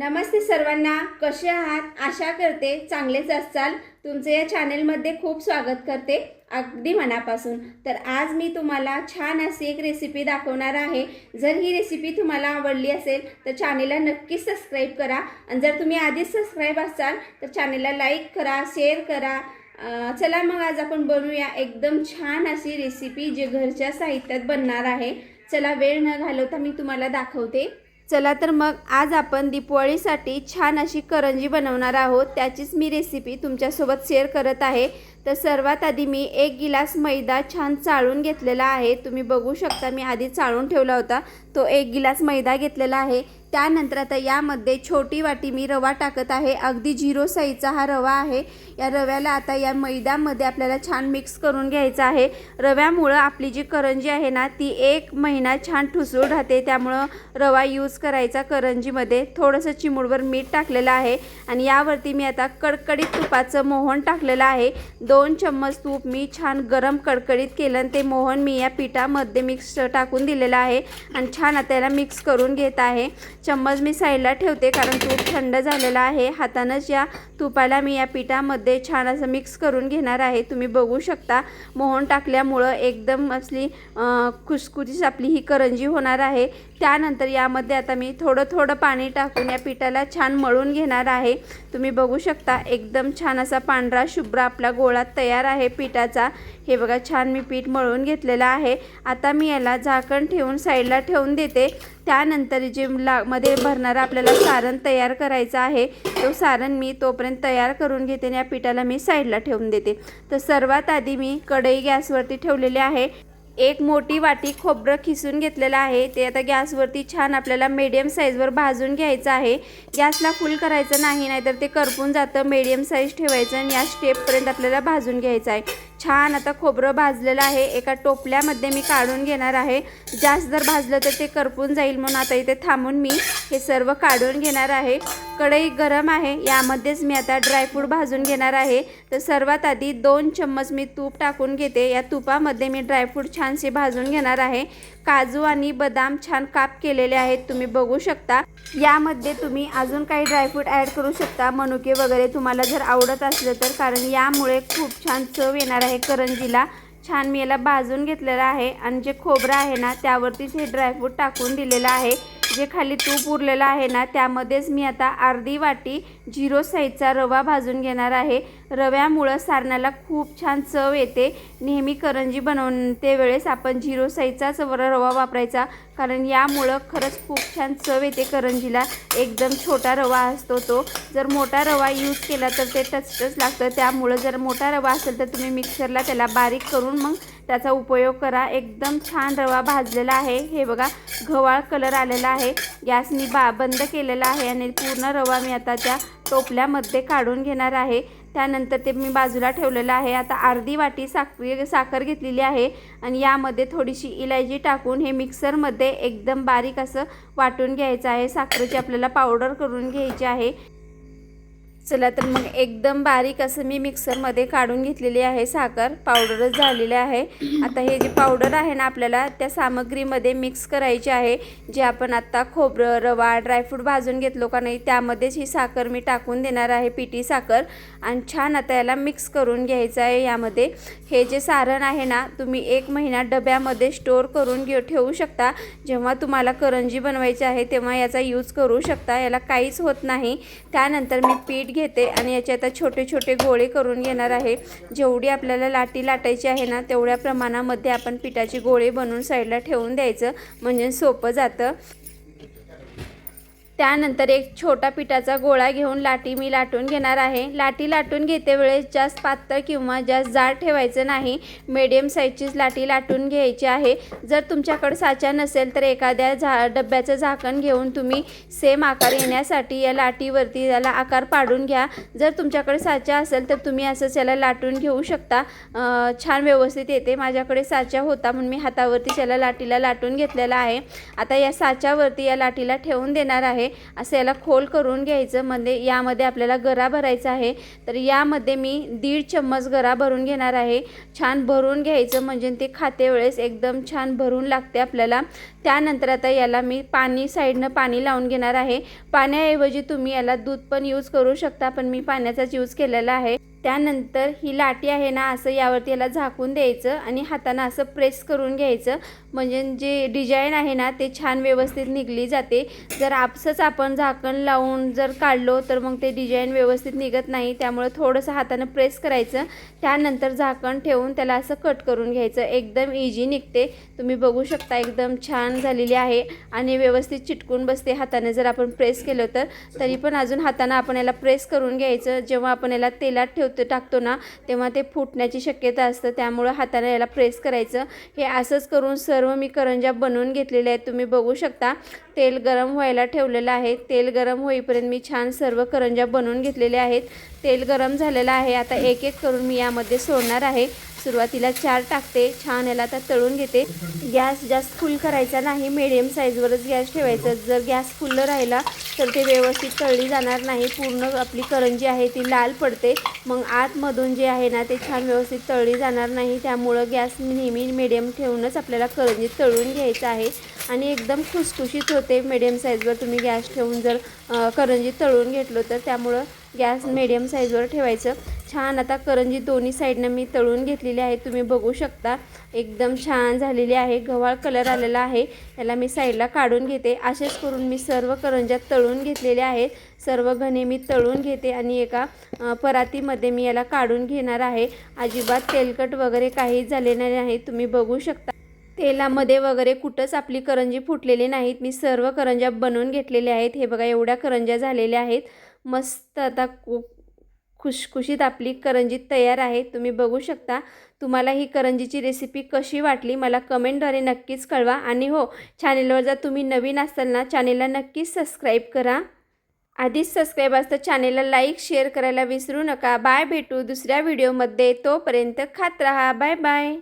नमस्ते सर्वांना कसे आहात? आशा करते चांगलेच असाल. तुमचं या चॅनेलमध्ये खूप स्वागत करते अगदी मनापासून. तर आज मी तुम्हाला छान अशी एक रेसिपी दाखवणार आहे. जर ही रेसिपी तुम्हाला आवडली असेल तर चॅनेलला नक्कीच सबस्क्राईब करा. आणि जर तुम्ही आधीच सबस्क्राईब असाल तर चॅनेलला लाईक करा शेअर करा. चला मग आज आपण बनवूया एकदम छान अशी रेसिपी जे घरच्या साहित्यात बनणार आहे. चला वेळ न घालवता मी तुम्हाला दाखवते. चला तर मग आज आपण दीपावळीसाठी छान अशी करंजी बनवणार आहोत. त्याचीच मी रेसिपी तुमच्यासोबत शेअर करत आहे. तर सर्वात आधी मी एक गिलास मैदा छान चाळून घेतलेला आहे. तुम्ही बघू शकता मी आधी चाळून ठेवला होता. तो एक गिलास मैदा घेतलेला आहे. त्यानंतर आता यामध्ये छोटी वाटी मी रवा टाकत आहे. अगदी झिरो साईजचा हा रवा आहे. या रव्याला आता या मैद्यामध्ये आपल्याला छान मिक्स करून घ्यायचं आहे. रव्यामुळं आपली जी करंजी आहे ना ती एक महिना छान ठुसूळ राहते. त्यामुळं रवा यूज करायचा करंजीमध्ये. थोडंसं चिमूडवर मीठ टाकलेलं आहे. आणि यावरती मी आता कडकडीत तुपाचं मोहन टाकलेलं आहे. दोन चम्मच तूप मी छान गरम कडकडीत केलं आणि ते मोहन मी या पिठामध्ये मिक्स टाकून दिलेलं आहे आणि छान आता याला मिक्स करून घेत आहे. चम्मच मी साईडला ठेवते कारण तूप थंड झालेलं आहे. हातानंच या तुपाला मी या पिठामध्ये छान असं मिक्स करून घेणार आहे. तुम्ही बघू शकता मोहन टाकल्यामुळं एकदम असली खुसखुशीच आपली ही करंजी होणार आहे. त्यानंतर यामध्ये आता मी थोडं थोडं पाणी टाकून या पिठाला छान मळून घेणार आहे. तुम्ही बघू शकता एकदम छान असा पांढरा शुभ्र आपला गोळा तयार आहे पिठाचा. हे बघा छान मी पीठ मळून घेतलेलं आहे. आता मी याला झाकण ठेवून साईडला ठेवून देते. त्यानंतर जे ला मध्ये भरणारा आपल्याला सारण तयार करायचं आहे तो सारण मी तोपर्यंत तयार करून घेते आणि या पिठाला मी साईडला ठेवून देते. तर सर्वात आधी मी कढई गॅसवरती ठेवलेली आहे. एक मोठी वाटी खोबरं खिसून घेतलेलं आहे. ते आता गॅसवरती छान आपल्याला मीडियम साईजवर भाजून घ्यायचं आहे. गॅसला फुल करायचं नाही नाहीतर ते करपून जातं. मीडियम साईज ठेवायचं आणि या स्टेपपर्यंत आपल्याला भाजून घ्यायचं आहे. छान आता खोबरं भाजलेलं आहे. एका टोपल्यामध्ये मी काढून घेणार आहे. जास्त जर भाजलं तर ते करपून जाईल म्हणून आता इथे थांबून मी हे सर्व काढून घेणार आहे. कढई गरम आहे. यामध्येच मी आता ड्रायफ्रूट भाजून घेणार आहे. तर सर्वात आधी दोन चम्मच मी तूप टाकून घेते. या तुपामध्ये मी ड्रायफ्रूट छानसे भाजून घेणार आहे. काजू आणि बदाम छान काप केलेले आहेत. तुम्ही बघू शकता. यामध्ये तुम्ही अजून काही ड्रायफ्रूट ॲड करू शकता. मनुके वगैरे तुम्हाला जर आवडत असलं तर. कारण यामुळे खूप छान चव येणार आहे करंजीला. छान मी याला भाजून घेतलेलं आहे. आणि जे खोबरं आहे ना त्यावरतीच हे ड्रायफ्रूट टाकून दिलेलं आहे. जे खाली तूप उरलेलं आहे ना त्यामध्येच मी आता अर्धी वाटी झिरो साईजचा रवा भाजून घेणार आहे. रव्यामुळं सारणाला खूप छान चव येते. नेहमी करंजी बनवते वेळेस आपण झिरो साईजचाच रवा वापरायचा कारण यामुळं खरंच खूप छान चव येते करंजीला. एकदम छोटा रवा असतो तो. जर मोठा रवा यूज केला तर ते टचटच लागतं. त्यामुळं जर मोठा रवा असेल तर तुम्ही मिक्सरला त्याला बारीक करून मग त्याचा उपयोग करा. एकदम छान रवा भाजलेला आहे. हे बघा घवाळ कलर आलेला आहे. गॅस मी बा बंद केलेला आहे आणि पूर्ण रवा मी आता त्या टोपल्यामध्ये काढून घेणार आहे. त्यानंतर ते मी बाजूला ठेवलेलं आहे. आता अर्धी वाटी साखरी साखर घेतलेली आहे आणि यामध्ये थोडीशी इलायची टाकून हे मिक्सरमध्ये एकदम बारीक असं वाटून घ्यायचं आहे. साखरेची आपल्याला पावडर करून घ्यायची आहे. चला तर मग एकदम बारीक असं मी मिक्सरमध्ये काढून घेतलेली आहे साखर. पावडरच झालेली आहे. आता हे जे पावडर आहे ना आपल्याला त्या सामग्रीमध्ये मिक्स करायची आहे. जे आपण आत्ता खोबरं रवा ड्रायफ्रूट भाजून घेतलो का नाही त्यामध्येच ही साखर मी टाकून देणार आहे पिठी साखर. आणि छान आता याला मिक्स करून घ्यायचं आहे यामध्ये. हे जे सारण आहे ना तुम्ही एक महिना डब्यामध्ये स्टोअर करून घेऊ ठेवू शकता. जेव्हा तुम्हाला करंजी बनवायची आहे तेव्हा याचा यूज करू शकता. याला काहीच होत नाही. त्यानंतर मी पीठ घेते आणि याचे आता छोटे छोटे गोळे करून घेणार आहे. जेवढी आपल्याला लाटी लाटायची आहे ना तेवढ्या प्रमाणामध्ये आपण पिठाची गोळे बनवून साईडला ठेवून द्यायचं. म्हणजे सोपं जातं. त्यानंतर एक छोटा पिठाचा गोळा घेऊन लाटी मी लाटून घेणार आहे. लाटी लाटून घेते वेळेस जास्त पातळ किंवा जास्त जाड ठेवायचं नाही. मिडियम साईजचीच लाटी लाटून घ्यायची आहे. जर तुमच्याकडे साचा नसेल तर एखाद्या झा डब्याचं झाकण घेऊन तुम्ही सेम आकार येण्यासाठी या लाटीवरती याला आकार पाडून घ्या. जर तुमच्याकडे साचा असेल तर तुम्ही असंच याला लाटून घेऊ शकता. छान व्यवस्थित येते. माझ्याकडे साचा होता म्हणून मी हातावरती त्याला लाटीला लाटून घेतलेला आहे. आता या साच्यावरती या लाटीला ठेवून देणार आहे. आहे असं याला खोल करून घ्यायचं. म्हणजे यामध्ये आपल्याला गरा भरायचा आहे. तर यामध्ये मी दीड चम्मच गरा भरून घेणार आहे. छान भरून घ्यायचं म्हणजे ते खाते वेळेस एकदम छान भरून लागते आपल्याला. त्यानंतर आता याला मी पाणी साईडनं पाणी लावून घेणार आहे. पाण्याऐवजी तुम्ही याला दूध पण यूज करू शकता पण मी पाण्याचाच यूज केलेला आहे. त्यानंतर ही लाटी आहे ना असं यावरती याला झाकून द्यायचं आणि हातानं असं प्रेस करून घ्यायचं. म्हणजे जे डिझाईन आहे ना ते छान व्यवस्थित निघली जाते. जर आपसंच आपण झाकण लावून जर काढलो तर मग ते डिझाईन व्यवस्थित निघत नाही. त्यामुळे थोडंसं हातानं प्रेस करायचं. त्यानंतर झाकण ठेवून त्याला असं कट करून घ्यायचं. एकदम इझी निघते. तुम्ही बघू शकता एकदम छान झालेली आहे. आणि व्यवस्थित चिटकून बसते हाताने. जर आपण प्रेस केलं तर तरी पण अजून हातानं आपण याला प्रेस करून घ्यायचं. जेव्हा आपण याला तेलात ठेवतो टाकतो ना तेव्हा ते फुटण्याची शक्यता असतं. त्यामुळं हाताने याला प्रेस करायचं. हे असंच करून सर्व मी करंज्या बनवून घेतलेल्या आहेत. तुम्ही बघू शकता तेल गरम व्हायला ठेवलेलं आहे. तेल गरम होईपर्यंत मी छान सर्व करंज्या बनवून घेतलेल्या आहेत. तेल गरम झालेलं आहे. आता एक एक करून मी यामध्ये सोडणार आहे. सुरुवातीला चार टाकते छान याला आता तळून घेते. गॅस जास्त फुल करायचा नाही मिडियम साईजवरच गॅस ठेवायचा. जर गॅस फुल राहिला तर ते व्यवस्थित तळली जाणार नाही. पूर्ण आपली करंजी आहे ती लाल पडते. मग आतमधून जे आहे ना ते छान व्यवस्थित तळली जाणार नाही. त्यामुळं गॅस नेहमी मिडियम ठेवूनच आपल्याला करंजी तळून घ्यायचं आहे. आणि एकदम खुसखुशीत होते. मिडियम साईजवर तुम्ही गॅस ठेवून जर करंजी तळून घेतलो तर त्यामुळं गॅस मिडियम साईजवर ठेवायचं. छान आता करंजी दोन्ही साईडनं मी तळून घेतलेली आहे. तुम्ही बघू शकता एकदम छान झालेली आहे. गव्हाळ कलर आलेला आहे. याला मी साईडला काढून घेते. असेच करून मी सर्व करंज्या तळून घेतलेल्या आहेत. सर्व घणे मी तळून घेते आणि एका परातीमध्ये मी याला काढून घेणार आहे. अजिबात तेलकट वगैरे काहीच झाले नाही तुम्ही बघू शकता. तेलामध्ये वगैरे कुठंच आपली करंजी फुटलेली नाहीत. मी सर्व करंज्या बनवून घेतलेल्या आहेत. हे बघा एवढ्या करंज्या झालेल्या आहेत. मस्त आता कु खुशखुशीत आपली करंजी तयार आहे. तुम्ही बघू शकता तुम्हाला ही करंजीची रेसिपी कशी वाटली मला कमेंटद्वारे नक्कीच कळवा. आणि हो चॅनेलवर जर तुम्ही नवीन असाल ना चॅनेलला नक्कीच सबस्क्राईब करा. आधीच सबस्क्राईब असतं चॅनेलला लाईक शेअर करायला विसरू नका. बाय भेटू दुसऱ्या व्हिडिओमध्ये तोपर्यंत खात राहा. Bye bye